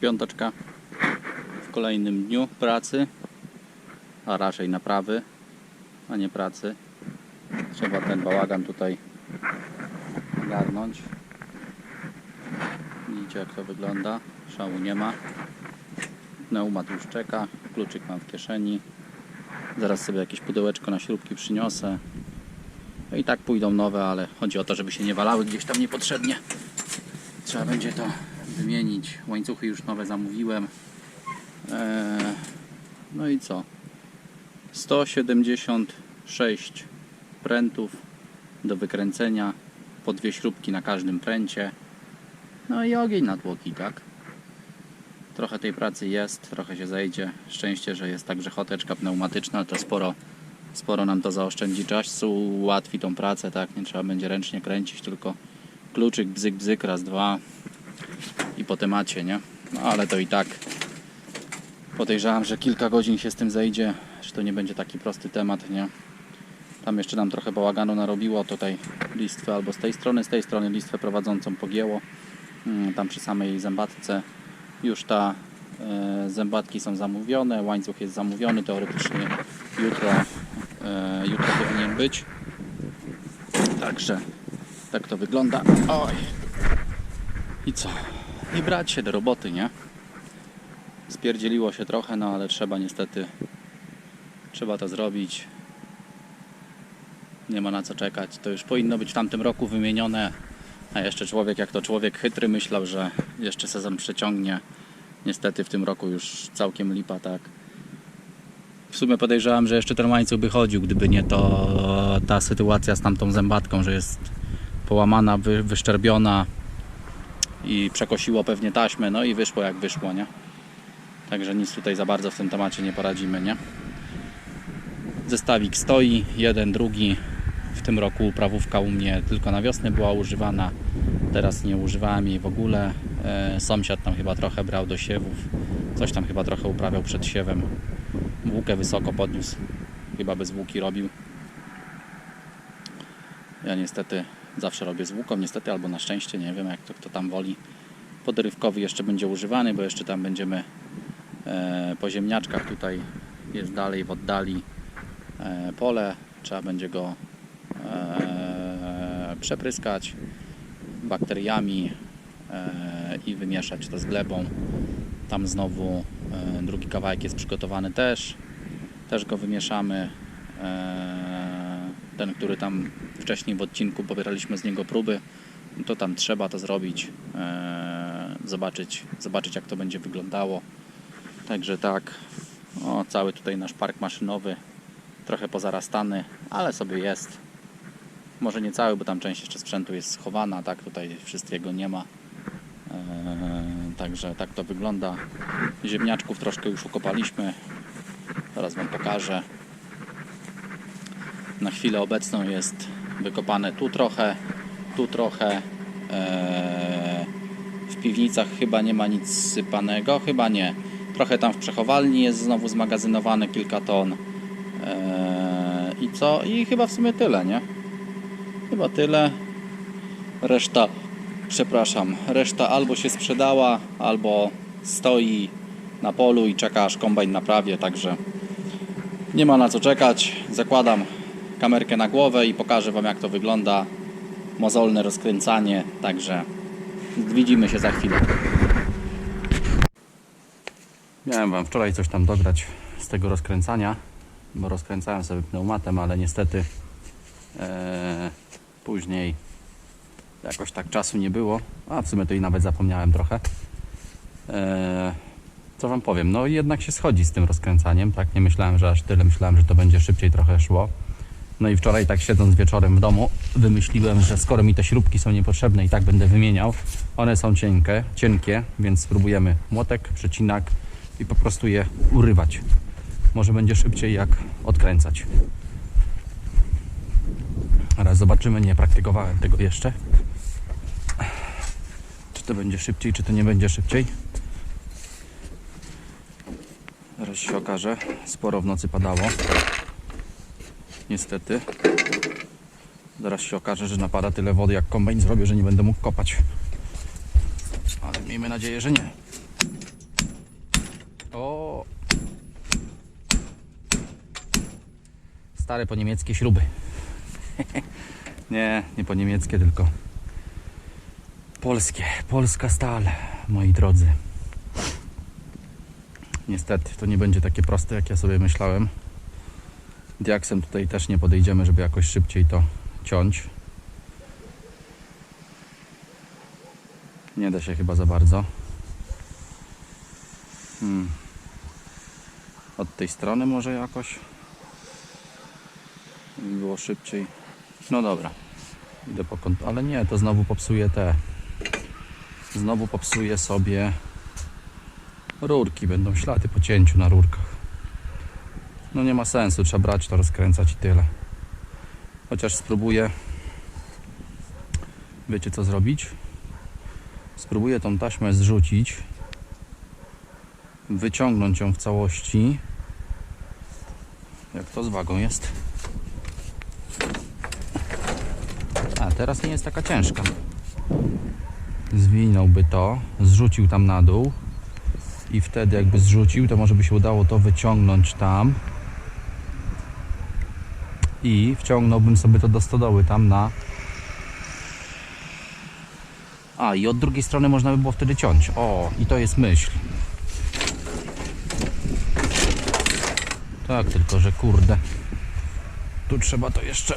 piąteczka w kolejnym dniu pracy, a raczej naprawy, a nie pracy. Trzeba ten bałagan tutaj ogarnąć. Widzicie jak to wygląda. Szału nie ma. Pneumat już czeka. Kluczyk mam w kieszeni. Zaraz sobie jakieś pudełeczko na śrubki przyniosę. No i tak pójdą nowe, ale chodzi o to, żeby się nie walały gdzieś tam niepotrzebnie. Trzeba będzie to wymienić. Łańcuchy już nowe zamówiłem. Eee, no i co? 176 prętów do wykręcenia. Po dwie śrubki na każdym pręcie. No i ogień na tłoki, tak? Trochę tej pracy jest, trochę się zejdzie. Szczęście, że jest także choteczka pneumatyczna, to sporo, sporo nam to zaoszczędzi czasu, ułatwi tą pracę, tak? Nie trzeba będzie ręcznie kręcić, tylko kluczyk, bzyk, bzyk, raz, dwa i po temacie, nie? No ale to i tak podejrzewam, że kilka godzin się z tym zejdzie, że to nie będzie taki prosty temat, nie? Tam jeszcze nam trochę bałaganu narobiło, tutaj listwę albo z tej strony, z tej strony listwę prowadzącą pogięło. Mm, Tam przy samej zębatce już ta e, zębatki są zamówione, łańcuch jest zamówiony, teoretycznie jutro, e, jutro powinien być. Także tak to wygląda. Oj. I co? I brać się do roboty, nie? Spierdzieliło się trochę, no ale trzeba niestety trzeba to zrobić. Nie ma na co czekać. To już powinno być w tamtym roku wymienione. A jeszcze człowiek, jak to człowiek chytry, myślał, że jeszcze sezon przeciągnie. Niestety w tym roku już całkiem lipa, tak. W sumie podejrzewam, że jeszcze ten łańcuch by chodził, gdyby nie to ta sytuacja z tamtą zębatką, że jest połamana, wy, wyszczerbiona i przekosiło pewnie taśmę, no i wyszło jak wyszło, nie? Także nic tutaj za bardzo w tym temacie nie poradzimy, nie? Zestawik stoi, jeden, drugi. W tym roku uprawówka u mnie tylko na wiosnę była używana. Teraz nie używałem jej w ogóle. E, Sąsiad tam chyba trochę brał do siewów. Coś tam chyba trochę uprawiał przed siewem. Włókę wysoko podniósł. Chyba bez włóki robił. Ja niestety zawsze robię z włóką, niestety albo na szczęście, nie wiem jak to kto tam woli. Podrywkowy jeszcze będzie używany, bo jeszcze tam będziemy e, po ziemniaczkach tutaj jest dalej w oddali e, pole. Trzeba będzie go e, przepryskać bakteriami e, i wymieszać to z glebą. Tam znowu e, drugi kawałek jest przygotowany też. Też go wymieszamy. E, ten, który tam wcześniej w odcinku pobieraliśmy z niego próby, to tam trzeba to zrobić. E, zobaczyć, zobaczyć jak to będzie wyglądało. Także tak, o, cały tutaj nasz park maszynowy, trochę pozarastany, ale sobie jest. Może nie cały, bo tam część jeszcze sprzętu jest schowana, tak tutaj wszystkiego nie ma. Eee, także tak to wygląda. Ziemniaczków troszkę już ukopaliśmy. Zaraz Wam pokażę. Na chwilę obecną jest wykopane tu trochę, tu trochę. Eee, w piwnicach chyba nie ma nic sypanego, chyba nie. Trochę tam w przechowalni jest znowu zmagazynowane kilka ton. Eee, I co? I chyba w sumie tyle, nie? Chyba tyle. Reszta, przepraszam, reszta albo się sprzedała, albo stoi na polu i czeka aż kombajn naprawię, także nie ma na co czekać. Zakładam kamerkę na głowę i pokażę Wam jak to wygląda. Mozolne rozkręcanie, także widzimy się za chwilę. Miałem Wam wczoraj coś tam dograć z tego rozkręcania, bo rozkręcałem sobie pneumatem, ale niestety e, później jakoś tak czasu nie było, a w sumie to i nawet zapomniałem trochę. E, co Wam powiem, no jednak się schodzi z tym rozkręcaniem, tak, nie myślałem, że aż tyle, myślałem, że to będzie szybciej trochę szło. No i wczoraj tak siedząc wieczorem w domu wymyśliłem, że skoro mi te śrubki są niepotrzebne i tak będę wymieniał, one są cienkie, cienkie, więc spróbujemy młotek, przecinak i po prostu je urywać. Może będzie szybciej jak odkręcać. Teraz zobaczymy, nie praktykowałem tego jeszcze. Czy to będzie szybciej, czy to nie będzie szybciej. Zaraz się okaże. Sporo w nocy padało. Niestety. Zaraz się okaże, że napada tyle wody, jak kombajn zrobię, że nie będę mógł kopać. Ale miejmy nadzieję, że nie. O! Stare po niemieckie śruby. nie, nie po niemieckie, tylko polskie. Polska stal, moi drodzy. Niestety, to nie będzie takie proste, jak ja sobie myślałem. Diaksem tutaj też nie podejdziemy, żeby jakoś szybciej to ciąć. Nie da się chyba za bardzo. Hmm. Od tej strony może jakoś żeby było szybciej. No dobra. Idę po kąt, ale nie, to znowu popsuje te. Znowu popsuje sobie rurki, będą ślady po cięciu na rurkach. No nie ma sensu, trzeba brać to, rozkręcać i tyle. Chociaż spróbuję. Wiecie co zrobić? Spróbuję tą taśmę zrzucić, wyciągnąć ją w całości. Jak to z wagą jest? A teraz nie jest taka ciężka. Zwinąłby to, zrzucił tam na dół i wtedy jakby zrzucił, to może by się udało to wyciągnąć tam i wciągnąłbym sobie to do stodoły tam na a i od drugiej strony można by było wtedy ciąć. O i to jest myśl. Tak tylko że kurde tu trzeba to jeszcze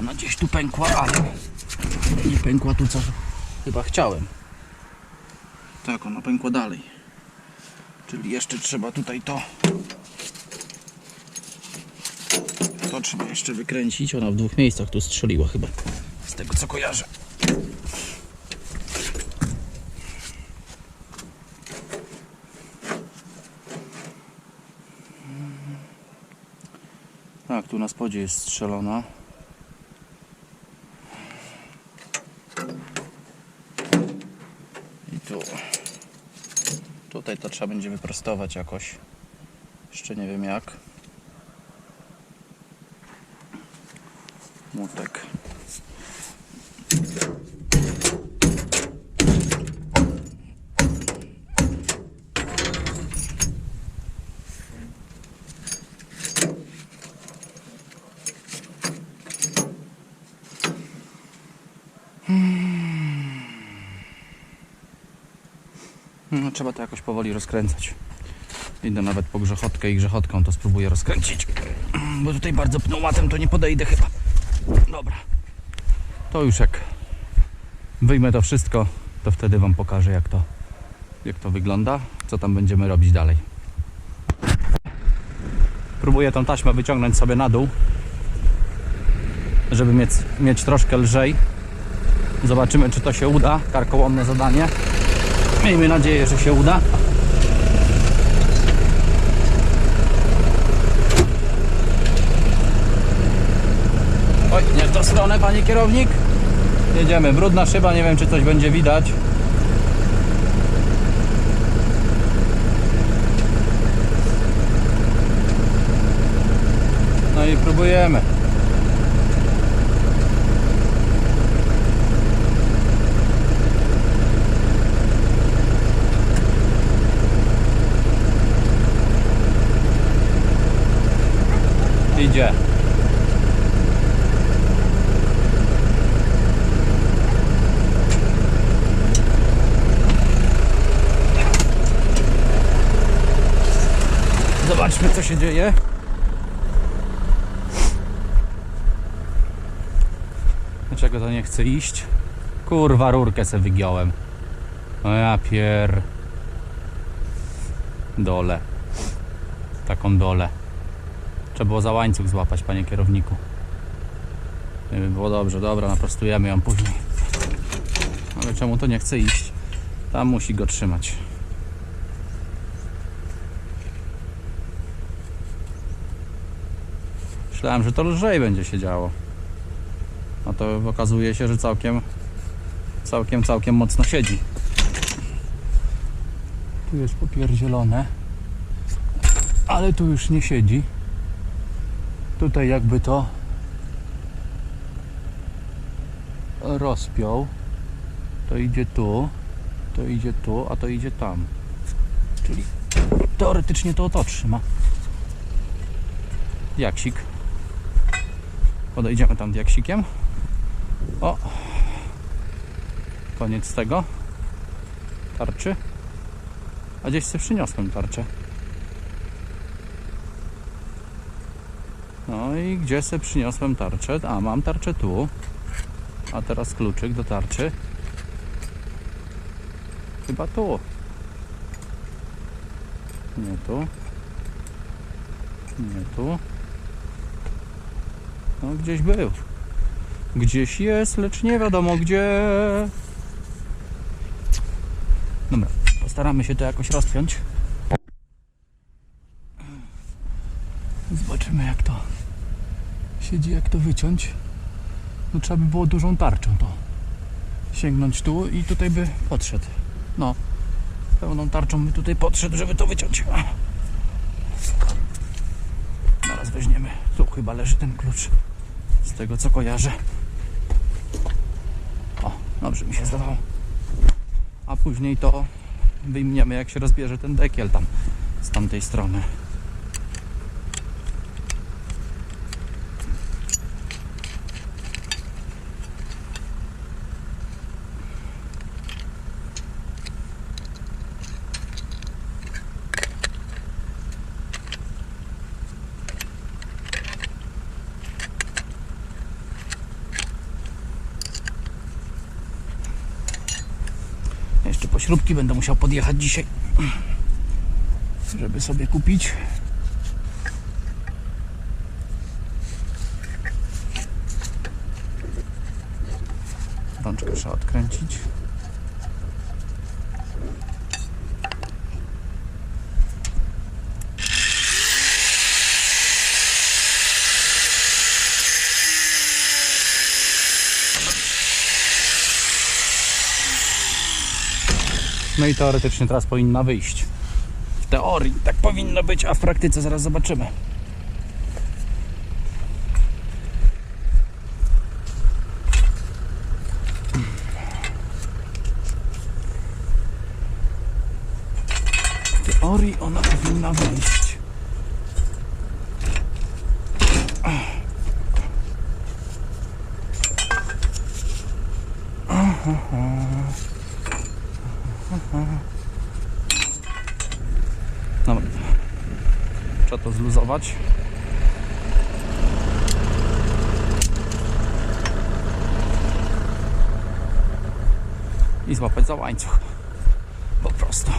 ona gdzieś tu pękła ale nie pękła tu co chyba chciałem. Tak ona pękła dalej. Czyli jeszcze trzeba tutaj to to trzeba jeszcze wykręcić. Ona w dwóch miejscach tu strzeliła chyba. Z tego co kojarzę. Tak, tu na spodzie jest strzelona. I tu. Tutaj to trzeba będzie wyprostować jakoś. Jeszcze nie wiem jak. Młotek. No, trzeba to jakoś powoli rozkręcać. Idę nawet po grzechotkę i grzechotką to spróbuję rozkręcić. Bo tutaj bardzo pneumatem to nie podejdę chyba. Dobra. To już jak wyjmę to wszystko, to wtedy Wam pokażę jak to, jak to wygląda, co tam będziemy robić dalej. Próbuję tą taśmę wyciągnąć sobie na dół, żeby mieć, mieć troszkę lżej. Zobaczymy czy to się uda. Karkołomne zadanie. Miejmy nadzieję, że się uda. Oj, nie w tą stronę, panie kierownik. Jedziemy. Brudna szyba, nie wiem czy coś będzie widać. No i próbujemy. Idzie. Zobaczmy co się dzieje. Dlaczego to nie chce iść? Kurwa, rurkę se wygiąłem. No ja pier... Dole. Taką dole. Trzeba było za łańcuch złapać, panie kierowniku. Nie by było dobrze. Dobra, naprostujemy ją później. Ale czemu to nie chce iść? Tam musi go trzymać. Myślałem, że to lżej będzie się działo. A to okazuje się, że całkiem, całkiem, całkiem mocno siedzi. Tu jest popierdzielone. Ale tu już nie siedzi. Tutaj jakby to rozpiął. To idzie tu, to idzie tu, a to idzie tam. Czyli teoretycznie to to trzyma. Jaksik. Podejdziemy tam diaksikiem. O! Koniec tego. Tarczy. A gdzieś sobie przyniosłem tarczę. No i gdzie sobie przyniosłem tarczę? A, mam tarczę tu. A teraz kluczyk do tarczy. Chyba tu. Nie tu. Nie tu. No gdzieś był. Gdzieś jest, lecz nie wiadomo gdzie. Dobra, postaramy się to jakoś rozpiąć. Zobaczymy jak to siedzi, jak to wyciąć. No trzeba by było dużą tarczą to sięgnąć tu i tutaj by podszedł. No, pełną tarczą by tutaj podszedł, żeby to wyciąć. Zaraz weźmiemy. Tu chyba leży ten klucz. Tego co kojarzę. O, dobrze mi się zdawało. A później to wyjmiemy jak się rozbierze ten dekiel tam z tamtej strony. Śrubki będę musiał podjechać dzisiaj, żeby sobie kupić. Rączkę trzeba odkręcić. No i teoretycznie teraz powinna wyjść. W teorii tak powinno być, a w praktyce zaraz zobaczymy. W teorii ona powinna wyjść. Dobra. Zluzować. I złapać za łańcuch. Po prostu.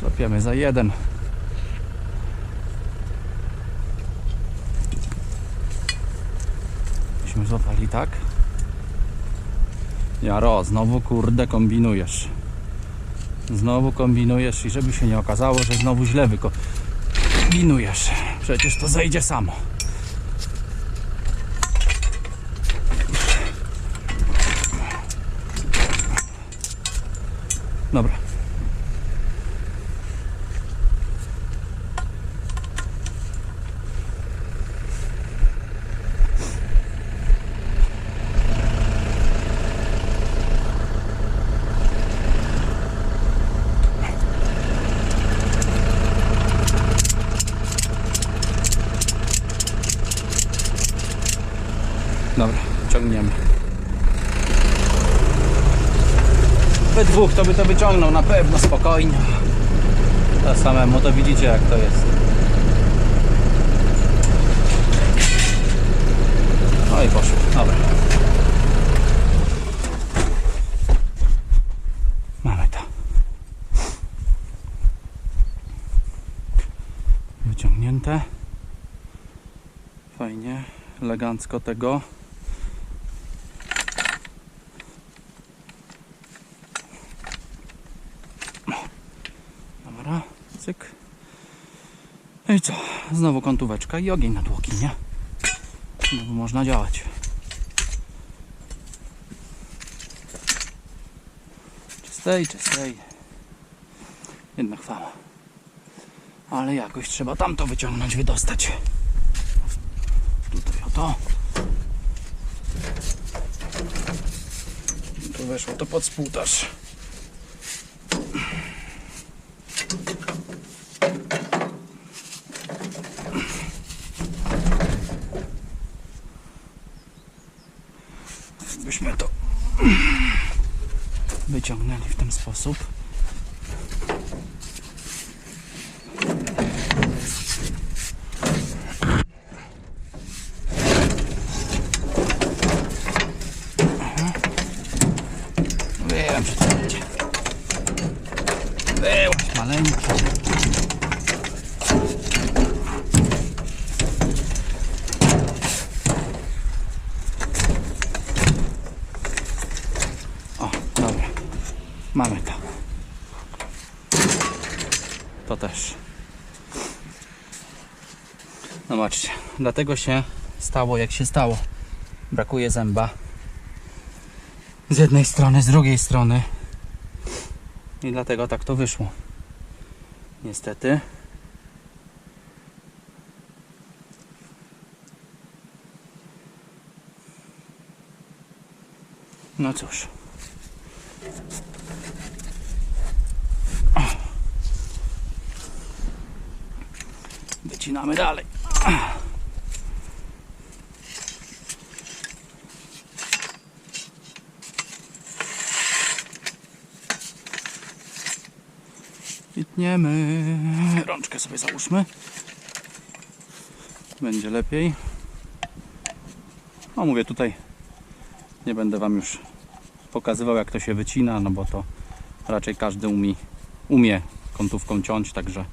Złapiemy za jeden. Myśmy złapali tak. Jaro, znowu kurde kombinujesz. Znowu kombinujesz i żeby się nie okazało, że znowu źle wykombinujesz. Przecież to zejdzie samo. Dobra. Dobra, ciągniemy. We dwóch to by to wyciągnął na pewno spokojnie. To samemu to widzicie jak to jest. No i poszło. Dobra. Mamy to. Wyciągnięte. Fajnie, elegancko tego. No i co? Znowu kątóweczka i ogień na tłoki, nie? Znowu można działać. Czystej, czystej. Jedna chwała. Ale jakoś trzeba tamto wyciągnąć, wydostać. Tutaj o to. Tu weszło to pod spółtarz. Wyłaś maleńki. O, dobra. Mamy to. To też. Zobaczcie, dlatego się stało jak się stało. Brakuje zęba. Z jednej strony, z drugiej strony. I dlatego tak to wyszło. Niestety. No cóż. Wycinamy dalej. Rączkę sobie załóżmy. Będzie lepiej. No mówię tutaj nie będę Wam już pokazywał jak to się wycina, no bo to raczej każdy umie, umie kątówką ciąć, także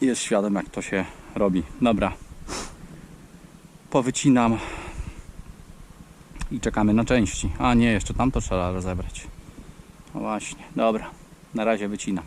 jest świadom jak to się robi. Dobra. Powycinam i czekamy na części. A nie, jeszcze tam to trzeba rozebrać. No właśnie, dobra. Na razie wycinam.